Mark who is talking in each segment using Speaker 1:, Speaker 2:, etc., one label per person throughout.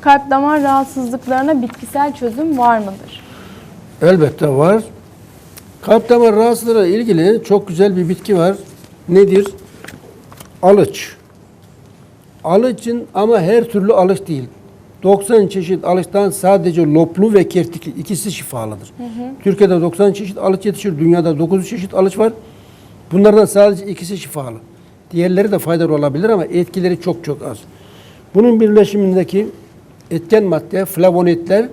Speaker 1: Kalp damar rahatsızlıklarına bitkisel çözüm var mıdır?
Speaker 2: Elbette var. Kalp damar rahatsızlığıyla ilgili çok güzel bir bitki var. Nedir? Alıç. Alıçın ama her türlü alıç değil. 90 çeşit alıçtan sadece loplu ve kertikli ikisi şifalıdır. Türkiye'de 90 çeşit alıç yetişir. Dünyada 9 çeşit alıç var. Bunlardan sadece ikisi şifalı. Diğerleri de faydalı olabilir ama etkileri çok çok az. Bunun birleşimindeki etken madde flavonoidler,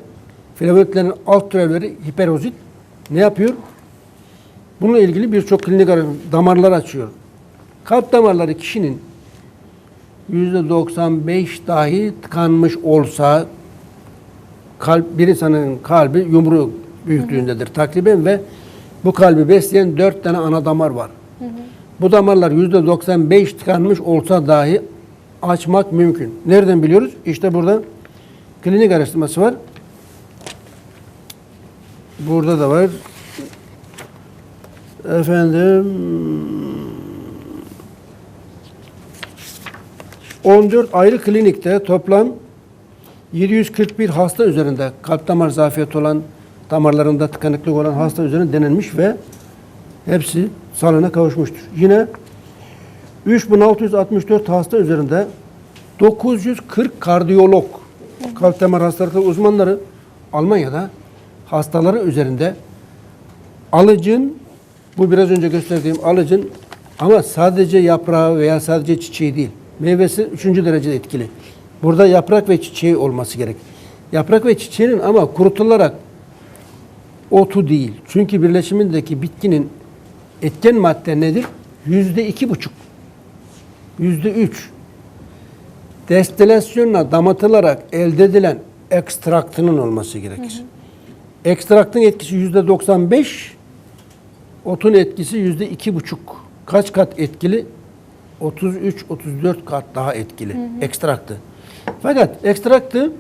Speaker 2: flavonoidlerin alt türevleri hiperozit ne yapıyor? Bununla ilgili birçok klinik damarlar açıyor. Kalp damarları kişinin %95 dahi tıkanmış olsa kalp bir insanın kalbi yumru büyüklüğündedir takriben ve bu kalbi besleyen dört tane ana damar var. Bu damarlar %95 tıkanmış olsa dahi açmak mümkün. Nereden biliyoruz? İşte burada klinik araştırması var. Burada da var. Efendim 14 ayrı klinikte toplam 741 hasta üzerinde kalp damar zafiyeti olan damarlarında tıkanıklık olan hasta üzerinde denenmiş ve hepsi sağlığına kavuşmuştur. Yine 3664 hasta üzerinde 940 kardiyolog, kalp damar hastalıkları uzmanları Almanya'da hastaları üzerinde alıcın, bu biraz önce gösterdiğim alıcın ama sadece yaprağı veya sadece çiçeği değil, meyvesi üçüncü derecede etkili. Burada yaprak ve çiçeği olması gerek. Yaprak ve çiçeğinin ama kurutularak otu değil. Çünkü birleşimindeki bitkinin etken madde nedir? Yüzde iki buçuk. Yüzde üç. Destilasyonla damatılarak elde edilen ekstraktının olması gerekir. Ekstraktın etkisi yüzde 95, otun etkisi yüzde iki buçuk. Kaç kat etkili? 33-34 kat daha etkili ekstraktı. Fakat ekstraktı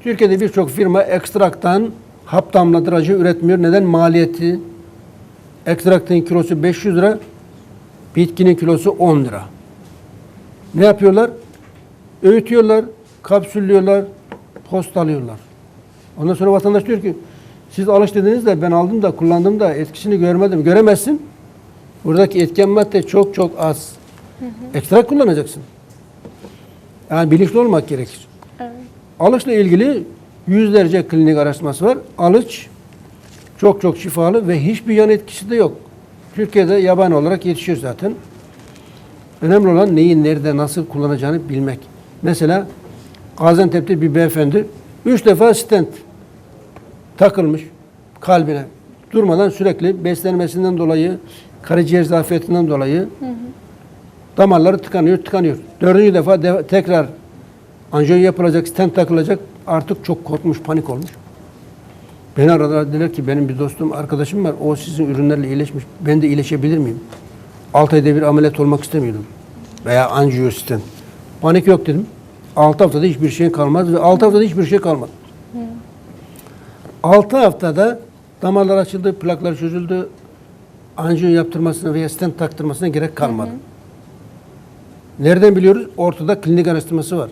Speaker 2: Türkiye'de birçok firma ekstraktan hap damlatıracı üretmiyor. Neden? Maliyeti. Ekstraktın kilosu 500 lira, bitkinin kilosu 10 lira. Ne yapıyorlar? Öğütüyorlar, kapsüllüyorlar, postalıyorlar. Ondan sonra vatandaş diyor ki siz alış dediniz de ben aldım da kullandım da etkisini görmedim. Göremezsin. Buradaki etken madde çok çok az. Ekstrak kullanacaksın. Yani bilinçli olmak gerekir.
Speaker 1: Evet.
Speaker 2: Alışla ilgili yüzlerce klinik araştırması var. Alıç çok çok şifalı ve hiçbir yan etkisi de yok. Türkiye'de yabani olarak yetişiyor zaten. Önemli olan neyi, nerede, nasıl kullanacağını bilmek. Mesela Gaziantep'te bir beyefendi üç defa stent takılmış kalbine. Durmadan sürekli beslenmesinden dolayı, karaciğer zafiyetinden dolayı damarları tıkanıyor, tıkanıyor. Dördüncü defa de- tekrar anjiyo yapılacak, stent takılacak. Artık çok korkmuş, panik olmuş. Beni aradılar dediler ki benim bir dostum, arkadaşım var. O sizin ürünlerle iyileşmiş. Ben de iyileşebilir miyim? 6 ayda bir ameliyat olmak istemiyordum. Veya anjiyo. Panik yok dedim. 6 haftada hiçbir şey kalmaz ve 6 haftada hiçbir şey kalmadı. 6 haftada damarlar açıldı, plaklar çözüldü. Anjiyo yaptırmasına veya stent taktırmasına gerek kalmadı. Nereden biliyoruz? Ortada klinik araştırması var.